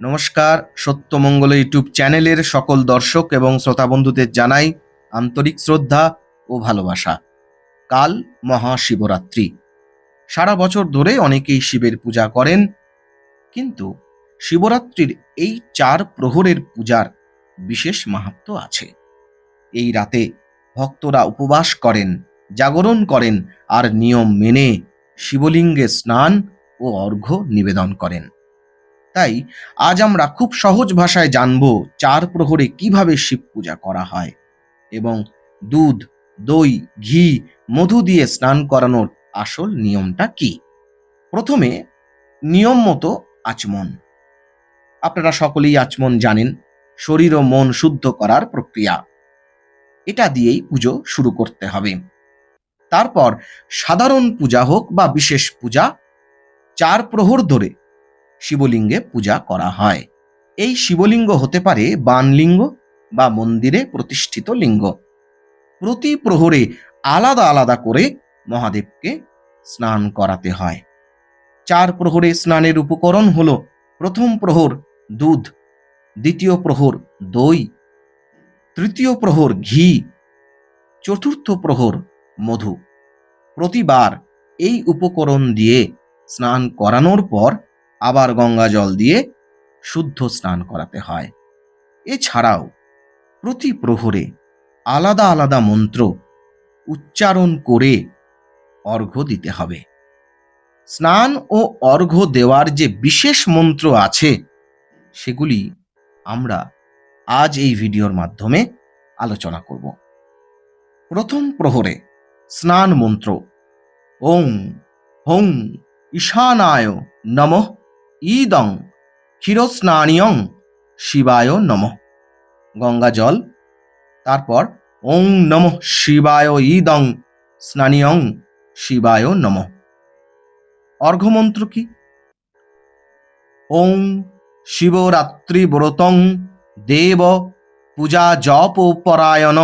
নমস্কার, সত্যমঙ্গল ইউটিউব চ্যানেলের সকল দর্শক এবং শ্রোতা বন্ধুদের জানাই আন্তরিক শ্রদ্ধা ও ভালোবাসা। কাল মহাশিবরাত্রি। সারা বছর ধরে অনেকেই শিবের পূজা করেন, কিন্তু শিবরাত্রির এই চার প্রহরের পূজার বিশেষ মাহাত্ম্য আছে। এই রাতে ভক্তরা উপবাস করেন, জাগরণ করেন আর নিয়ম মেনে শিবলিঙ্গে স্নান ও অর্ঘ্য নিবেদন করেন। তাই আজ আমরা খুব সহজ ভাষায় জানব চার প্রহরে কীভাবে শিব পূজা করা হয় এবং দুধ, দই, ঘি, মধু দিয়ে স্নান করানোর আসল নিয়মটা কি? প্রথমে নিয়ম মতো আচমন। আপনারা সকলেই আচমন জানেন, শরীর ও মন শুদ্ধ করার প্রক্রিয়া। এটা দিয়েই পুজো শুরু করতে হবে। তারপর সাধারণ পূজা হোক বা বিশেষ পূজা, চার প্রহর ধরে শিবলিঙ্গে পূজা করা হয়। এই শিবলিঙ্গ হতে পারে বানলিঙ্গ বা মন্দিরে প্রতিষ্ঠিত লিঙ্গ। প্রতি প্রহরে আলাদা আলাদা করে মহাদেবকে স্নান করাতে হয়। চার প্রহরে স্নানের উপকরণ হল প্রথম প্রহর দুধ, দ্বিতীয় প্রহর দই, তৃতীয় প্রহর ঘি, চতুর্থ প্রহর মধু। প্রতিবার এই উপকরণ দিয়ে স্নান করানোর পর আবার গঙ্গা জল দিয়ে শুদ্ধ স্নান করাতে হয়। এছাড়াও প্রতি প্রহরে আলাদা আলাদা মন্ত্র উচ্চারণ করে অর্ঘ্য দিতে হবে। স্নান ও অর্ঘ্য দেওয়ার যে বিশেষ মন্ত্র আছে, সেগুলি আমরা আজ এই ভিডিওর মাধ্যমে আলোচনা করব। প্রথম প্রহরে স্নান মন্ত্র, ওং, হং, ঈশানায় নমঃ ইদং ক্ষীরস্নানিয়ং শিবায় নমঃ। গঙ্গা জল। তারপর ওং নমঃ শিবায় ইদং স্নানিয়ং শিবায় নমঃ। অর্ঘমন্ত্র কি? ওং শিবরাত্রি ব্রতং দেব পূজা জপ পরায়ণ।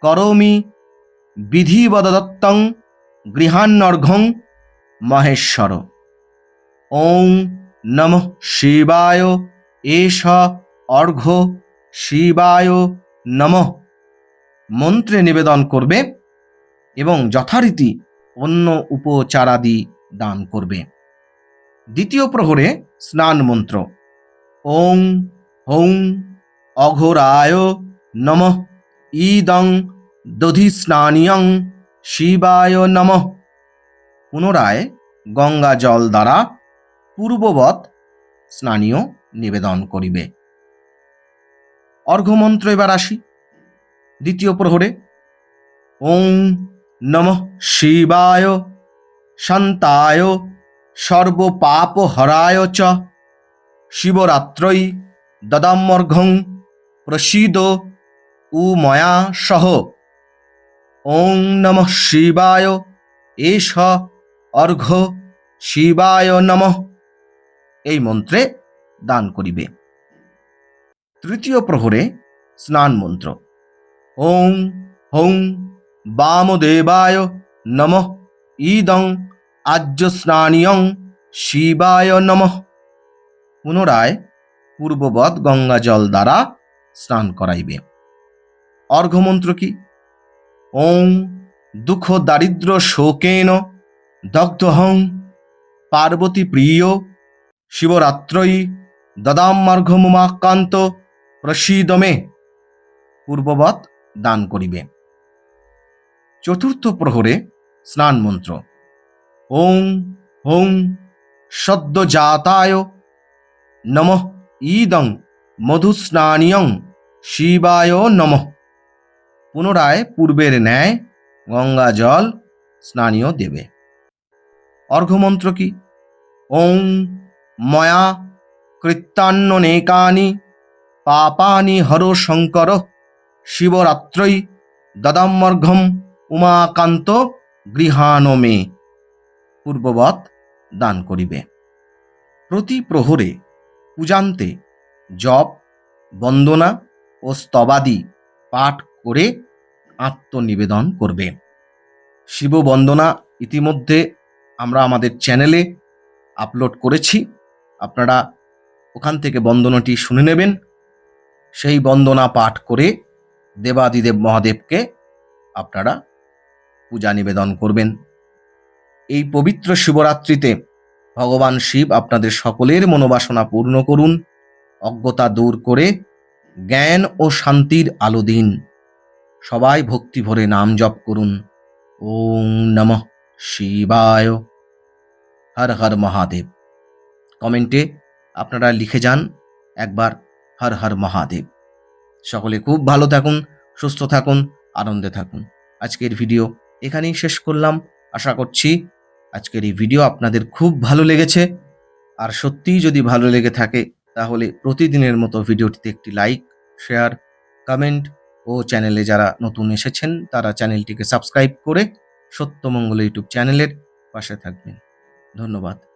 করমি বিধিবদত্তং গৃহান্নর্ঘং মহেশ্বর। ওং নমঃ শিবায়। এষ অর্ঘ্য শিবায় নমঃ। মন্ত্রে নিবেদন করবে এবং যথারীতি অন্য উপচারাদি দান করবে। দ্বিতীয় প্রহরে স্নান মন্ত্র। ওং হং অঘোরায় নমঃ। ইদং দধি স্নানিয়ং শিবায় নমঃ। পুনরায় গঙ্গা জল দ্বারা পূর্ববৎ স্নানীয় নিবেদন করিবে। অর্ঘ্যমন্ত্র এবার আসি। দ্বিতীয় প্রহরে, ওং নমঃ শিবায়, শান্তায়, সর্বপাপহরায় চ। শিবরাত্রৈ দদামর্ঘং প্রসীদ উ ময়া সহ। ওং নমঃ শিবায়, এষ অর্ঘ্য শিবায় নমঃ এই মন্ত্রে দান করিবে। তৃতীয় প্রহরে স্নান মন্ত্র। ওং হং, বামদেবায় নমঃ। ইদং, আজ্য স্নানিয়ং, শিবায় নমঃ। পুনরায় পূর্ববৎ গঙ্গা জল দ্বারা স্নান করাইবে। অর্ঘ্যমন্ত্র কি? ওং দুঃখ দারিদ্র শোকেন দগ্ধহং পার্বতী প্রিয় শিবরাত্রয়ী দদামার্ঘমুমাকান্ত প্রসীদমে পূর্ববৎ দান করিবে। চতুর্থ প্রহরে স্নান মন্ত্র। ওং হং সদ্যজাতায় নমঃ ইদং মধুস্নানিয়ং শিবায় নমঃ। পুনরায় পূর্বের ন্যায় গঙ্গা জল স্নানীয় দেবে। অর্ঘ্যমন্ত্র কি? ওং ময়া কৃত্যান্ননেকানি পাপানি হর শঙ্কর শিবরাত্রৈ দদামর্ঘম উমাকান্ত গৃহানমে পূর্ববৎ দান করিবে। প্রতি প্রহরে পূজান্তে জপ, বন্দনা ও স্তবাদি পাঠ করে আত্মনিবেদন করবে। শিব বন্দনা ইতিমধ্যে আমরা আমাদের চ্যানেলে আপলোড করেছি। আপনারা ওখান থেকে বন্দনাটি শুনে নেবেন। সেই বন্দনা পাঠ করে দেবাদিদেব মহাদেবকে আপনারা পূজা নিবেদন করবেন। এই পবিত্র শিবরাত্রিতে ভগবান শিব আপনাদের সকলের মনোবাসনা পূর্ণ করুন, অজ্ঞতা দূর করে জ্ঞান ও শান্তির আলো দিন। সবাই ভক্তি ভরে নাম জপ করুন। ওম নমঃ শিবায়। হর হর মহাদেব। কমেন্টে আপনারা লিখে যান একবার হর হর মহাদেব। সকলে খুব ভালো থাকুন, সুস্থ থাকুন, আনন্দে থাকুন। আজকের ভিডিও এখানেই শেষ করলাম। আশা করছি আজকের এই ভিডিও আপনাদের খুব ভালো লেগেছে। আর সত্যিই যদি ভালো লেগে থাকে, তাহলে প্রতিদিনের মতো ভিডিওটিতে একটি লাইক, শেয়ার, কমেন্ট ও চ্যানেলে যারা নতুন এসেছেন, তারা চ্যানেলটিকে সাবস্ক্রাইব করে সত্যমঙ্গল ইউটিউব চ্যানেলের পাশে থাকবেন। ধন্যবাদ।